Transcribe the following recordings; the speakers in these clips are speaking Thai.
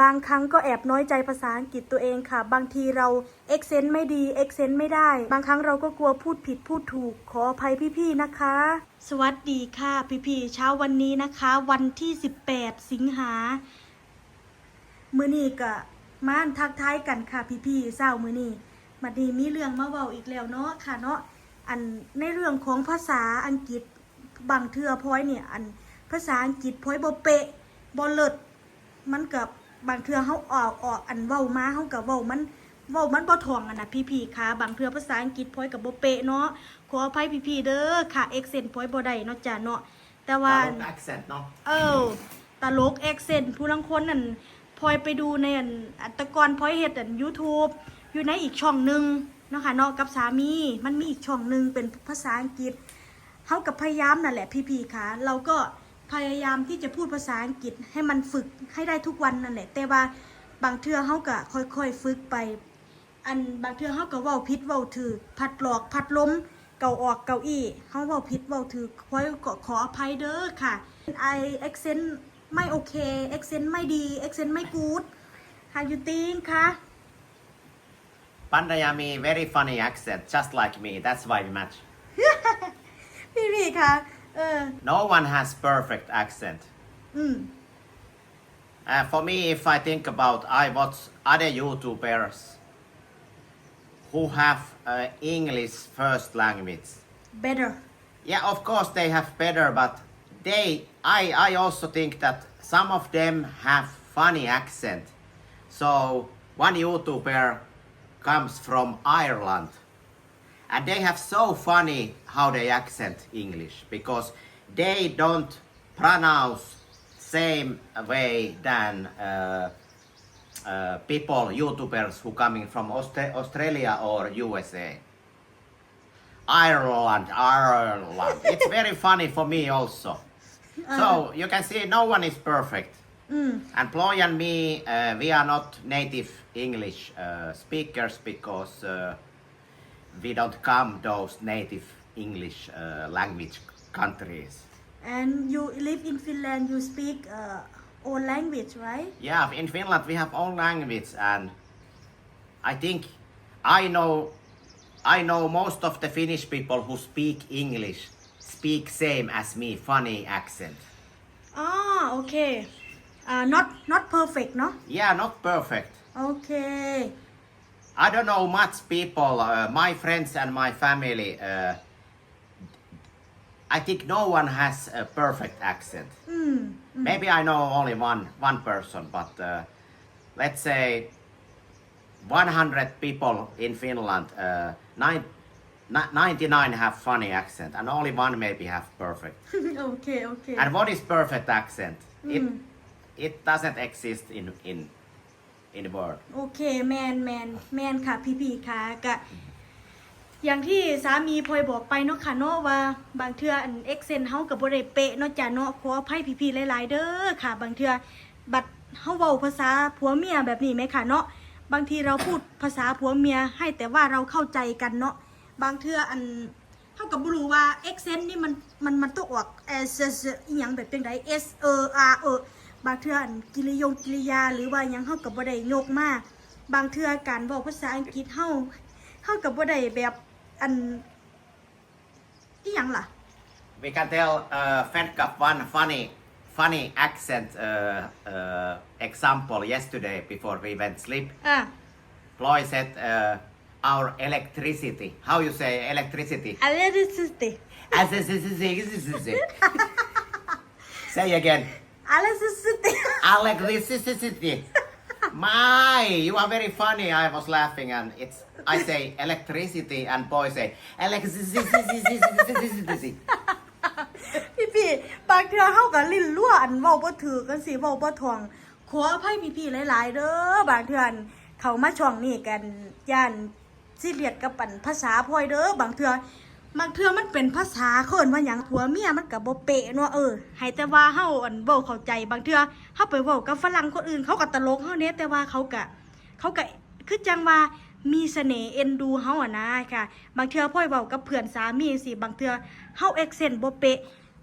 บางครั้งก็แอบน้อยใจภาษาอังกฤษตัวเองค่ะ บางทีเราเอ็กเซนไม่ดีเอ็กเซนไม่ได้ บางครั้งเราก็กลัวพูดผิดพูดถูก ขออภัยพี่ๆนะคะ สวัสดีค่ะพี่ๆเช้าวันนี้นะคะ วันที่ 18 สิงหามือนี้ก็มาทักทายกันค่ะพี่ๆเศร้ามือนี้มาดีมีเรื่องมาเว้าอีกแล้วเนาะค่ะเนาะอันในเรื่องของภาษาอังกฤษบางเทื่อพลอยเนี่ยอันภาษาอังกฤษพลอยบ่เป๊ะบ่เลิศมันกับ บางเทื่อเฮาออกออกอันเว้ามาเฮาก็เว้ามันเว้ามันบ่ท่องอะนะพี่ๆค่ะ บางเทื่อภาษาอังกฤษพลอยก็บ่เป๊ะเนาะขออภัยพี่ๆเด้อค่ะเอ็กเซนพลอยบ่ได้เนาะจ้ะเนาะแต่ว่า Talk accent, no? เออตลกเอ็กเซนผู้ลังคนนั่นพลอยไปดูในอันอัตกรพลอยเฮ็ดอัน YouTube อยู่ในอีกช่องหนึ่งเนาะค่ะเนาะกับสามีมันมีอีกช่องหนึ่งเป็นภาษาอังกฤษเฮากับพยายามนั่นแหละพี่ๆค่ะเราก็ พยายามที่จะพูดภาษาอังกฤษให้มันฝึกให้ได้ทุกวันนั่นแหละ แต่ว่าบางเทื่อเฮาก็ค่อยๆฝึกไป อันบางเทื่อเฮาก็เว้าผิดเว้าถูกพัดหลอกพัดล้มเก่าออกเก้าอี้เฮาเว้าผิดเว้าถูกขอก็ขออภัยเด้อค่ะไอเอ็กเซนไม่โอเคเอ็กเซนไม่ดีเอ็กเซนไม่กูด How you think คะ Pandayami, very funny accent, just like me. That's why we match. พี่พี่คะ เออ No one has perfect accent. อืม Uh, for me, if I think about, I watch other YouTubers who have uh, English first language. better Yeah, of course they have better, but they, I, I also think that some of them have funny accent. So one YouTuber comes from Ireland, and they have so funny how they accent English because they don't pronounce same way than uh, uh, people YouTubers who coming from Austra- Australia or USA. Ireland, Ireland. It's very funny for me also. So you can see no one is perfect. อืม And Ploy and me, uh, we are not native English uh, speakers because uh, we don't come those native English uh, language countries. And you live in Finland, you speak uh, own language, right? Yeah, in Finland we have own language, and I think I know I know most of the Finnish people who speak English speak same as me, funny accent. Ah, okay. Uh, not not perfect, no? Yeah, not perfect. Okay. I don't know much people, uh, my friends and my family. Uh, I think no one has a perfect accent. Mm, mm. Maybe I know only one one person, but uh, let's say 100 people in Finland, uh, nine, 99 have funny accent, and only one maybe have perfect. okay, okay. And what is perfect accent? Mm. It hmm. it doesn't exist in in in the world. โอเคแมนแมนแมนค่ะพี่พี่ค่ะกะอย่างที่สามีพลอยบอกไปเนาะค่ะเนาะว่า บางเทื่ออันเอ็กเซนเฮากับบ่ได้เป๊ะเนาะจ้ะเนาะขออภัยพี่ๆหลายๆเด้อค่ะ บางเทื่อบัดเฮาเว้าภาษาผัวเมียแบบนี้ไหมค่ะเนาะบางทีเราพูดภาษาผัวเมียให้แต่ว่าเราเข้าใจกันเนาะบางเทื่ออันเฮากับบ่รู้ว่าเอ็กเซนนี่มันมันมันต้องออกเอสอีหยังแบบจังได S E R เออ บางเทื่ออันกิริยงกิริยา หรือว่าหยังเฮากับบ่ได้ยกมาบางเทื่อการเว้าภาษาอังกฤษเฮาเฮากับบ่ได้แบบอันอีหยังล่ะ We can tell uh, Fed Cup one funny funny accent uh, uh, example yesterday before we went sleep. อะ Ploy said uh, our electricity. How you say electricity? อะไรดิสติ say again. อะไรดิสติ Electricity. My, you are very funny. I was laughing and it's I say electricity and boy say electricity. พี่พี่ๆบางเทื่อเฮากับลิ้นรั่วอันเว้าบ่ถือกันสิเว้าบ่ท่องขออภัยพี่พี่ๆหลายๆเด้อบางเทื่ออันเขามาช่องนี้กันย่านสิเรียดกับปันภาษาพลอยเด้อบางเทื่อ บางเทื่อมันเป็นภาษาเคินว่าหยังผัวเมียมันก็บ่เปะเนาะเออให้แต่ว่าเฮาอันเว้าเข้าใจบางเทื่อเฮาไปเว้ากับฝรั่งคนอื่นเขาก็ตลกเฮาเนี่ยแต่ว่าเขาก็เขาก็คือจังว่ามีเสน่ห์เอ็นดูเฮาอะนะค่ะ บางเทื่อพ่อยเว้ากับเพื่อนสามีสิบางเทื่อเฮาเอ็กเซนต์บ่เปะ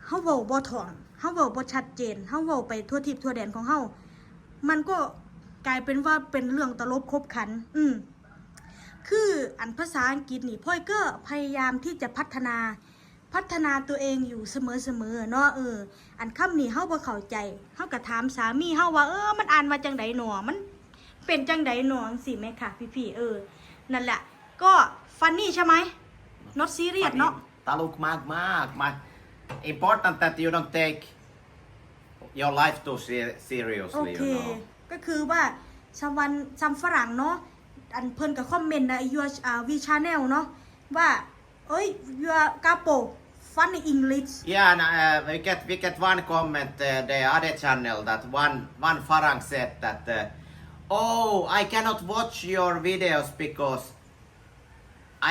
เฮาเว้าบ่ถ่องเฮาเว้าบ่ชัดเจนเฮาเว้าไปทั่วทิศทั่วแดนของเฮามันก็กลายเป็นว่าเป็นเรื่องตลบคบขัน อืม ออันภาษาอังกฤษนี่พ่อยก็พยายามที่จะพัฒนาพัฒนาตัวเองอยู่เสมอๆเนาะเออ อันคำนี้เฮาบ่เข้าใจเฮาก็ถามสามีเฮาว่าเออมันอ่านมาจังไดหนอมัน เป็นจังไดหนอจังซี่แม่ค่ะ พี่ๆเออ นั่นแหละ ก็ฟันนี่ใช่ไหม not serious เนาะตลกมากมากมา important that you don't take your life too se- โอ seriously เค you know ก็คือว่าชาววันซัมฝรั่งเนาะ อันเพิ่นกับคอมเมนต์ใน your อ่า v channel เนาะ ว่า เอ้ย your capo funny English Yeah, and, uh, we get we get one comment uh, the other channel that one one Farang said that uh, oh I cannot watch your videos because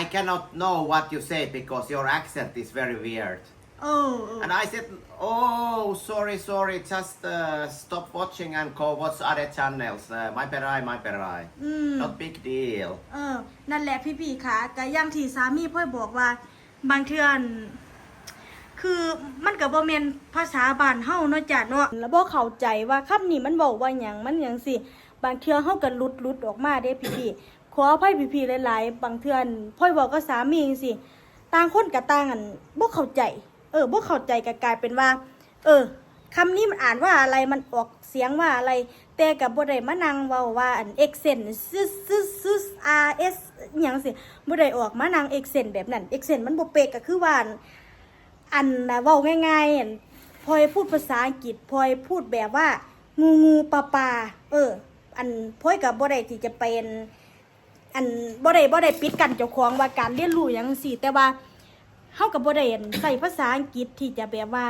I cannot know what you say because your accent is very weird. เออเออ And I said, oh sorry sorry just uh, stop watching and go watch other channels. Uh, my perai my perai. อืม Not big deal. เออ นั่นแหละพี่พี่ค่ะก็อย่างที่สามีพ่อยบอกว่า บางเทื่อนคือมันก็บ่แม่นภาษาบ้านเฮาเนาะจ้ะเนาะแล้วบ่เข้าใจว่าคำนี้มันบอกว่าหยังมันหยังสิ บางเทื่อเฮาก็หลุดหลุดออกมาเด้พี่พี่ขออภัยพี่พี่หลายๆ บางเทื่อนพ่อยบอกกับสามีจังซี่ต่างคนก็ต่างอันบ่เข้าใจ เออบ่เข้าใจก็กลายเป็นว่า เออคำนี้มันอ่านว่าอะไรมันออกเสียงว่าอะไร แต่กับบ่ได้มานั่งเว้าว่าอัน accent ซึซึซึ r s อสหยังสิบ่ได้ออกมานั่ง accent แบบนั้น accent มันบ่เป๊ะก็คือว่าอันน่ะเว้าง่ายๆอันพลอยพูดภาษาอังกฤษพลอยพูดแบบว่า งูงูปลาปลาเออ อันพลอยกับบ่ได้ที่จะเป็น อันบ่ได้บ่ได้ปิดกันเจ้าของว่าการเรียนรู้หยังสิแต่ว่า เฮากับบ่ได้อั่นใส่ภาษาอังกฤษที่จะแบบว่า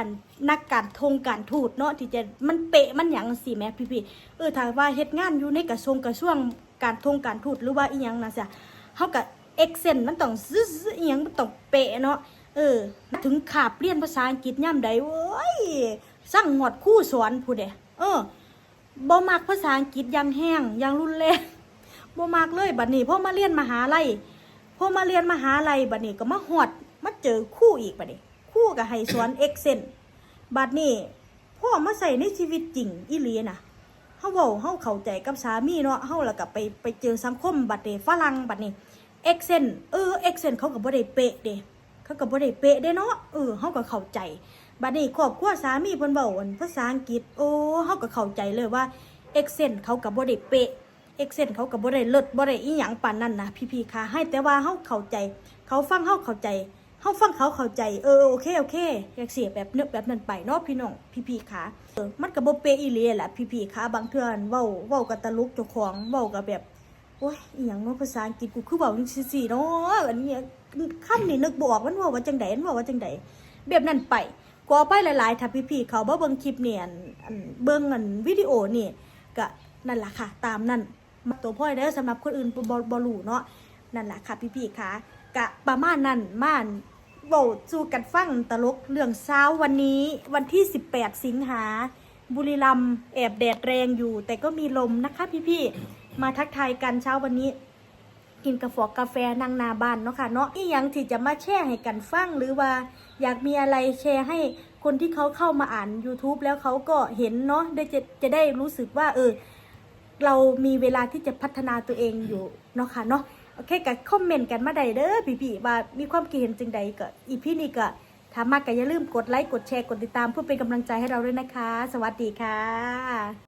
นักการทงการทูตเนาะที่จะมันเปะมันหยังสิแม่พี่ๆเออถ้าว่าเฮ็ดงานอยู่ในกระทรวงกระทรวงการทงการทูตหรือว่าอีหยังนะจ้ะเฮากับเอ็กเซนมันต้องซึซอีหยังมันต้องเปะเนาะเออ ถึงขาบเรียนภาษาอังกฤษย่ำใดเว้ยสั่งหอดคู่สอนผู้ใดเออบ่มักภาษาอังกฤษยังแห้งยังรุนแรงบ่มักเลยบัดนี้พ่อมาเรียนมหาลัยพ่อมาเรียนมหาลัยบัดนี้ก็มาฮอด มาเจอคู่อีกบัดนี้ครู่ก็ให้สอนเอ็กเซนบัดนี้พ่อมาใส่ในชีวิตจริงอีหลีน่ะเฮาเว้าเฮาเข้าใจกับสามีเนาะเฮาแล้วก็ไปไปเจอสังคมบัดนี้ฝรั่งบัดนี้เอ็กเซนเออเอ็กเซนเขาก็บ่ได้เป๊ะเด้เขาก็บ่ได้เป๊ะเด้เนาะเออเฮาก็เข้าใจบัดนี้ครอบครัวสามีเพิ่นเว้าอันภาษาอังกฤษโอ้เฮาก็เข้าใจเลยว่าเอ็กเซนเขาก็บ่ได้เป๊ะเอ็กเซนเขากับบ่ได้เลิศบ่ได้อีหยังปานนั้นนะพี่ๆค่ะให้แต่ว่าเฮาเข้าใจ เขาฟังเฮาเข้าใจ เฮาฟังเขาเข้าใจเออโอเคโอเคอยากเสียแบบเนึกแบบนั้นไปเนาะพี่น้องพี่ๆค่ะเออมันก็บ่เปอีหลียแหละพี่ๆค่ะบางเทื่อเว้าเว้ากับตะลุกเจ้าของเว้ากับแบบโอ้ยอีหยังเนาะภาษาอังกฤษกูคือเว้าจังซี่ๆเนาะอันนี้คำนี่นึกบอกมันเว้าว่าจังไดมันเว้าว่าจังไดแบบนั้นไปก็ไปหลายๆถ้าพี่ๆเขาบ่เบิ่งคลิปเนี่ยอันอันเบิ่งอันวิดีโอนี่ก็นั่นล่ะค่ะ ตามนั้นมาตัวพ่อยเด้อสำหรับคนอื่นบ่บ่รู้เนาะนั่นแหละค่ะพี่ๆค่ะ กะประมาณนั้นม่านเว้าสู่กันฟังตลกเรื่องเช้าวันนี้วันที่ 18 สิงหา บุรีรัมย์แอบแดดแรงอยู่ แต่ก็มีลมนะคะพี่ๆ มาทักทายกันเช้าวันนี้ กินกาแฟกาแฟนั่งนาบ้านเนาะค่ะเนาะอีหยังที่จะมาแชร์ให้กันฟังหรือว่า อยากมีอะไรแชร์ให้คนที่เขาเข้ามาอ่าน YouTube แล้วเขาก็เห็นเนาะได้จะจะได้รู้สึกว่า เออ เรามีเวลาที่จะพัฒนาตัวเองอยู่เนาะค่ะเนาะ โอเคก็คอมเมนต์กันมาได้เด้อพี่ๆว่ามีความคิดเห็นจริงใดก็อีพี่นี่ก็ถ้ามากก็อย่าลืมกดไลค์กดแชร์กดติดตามเพื่อเป็นกำลังใจให้เราด้วยนะคะ สวัสดีค่ะ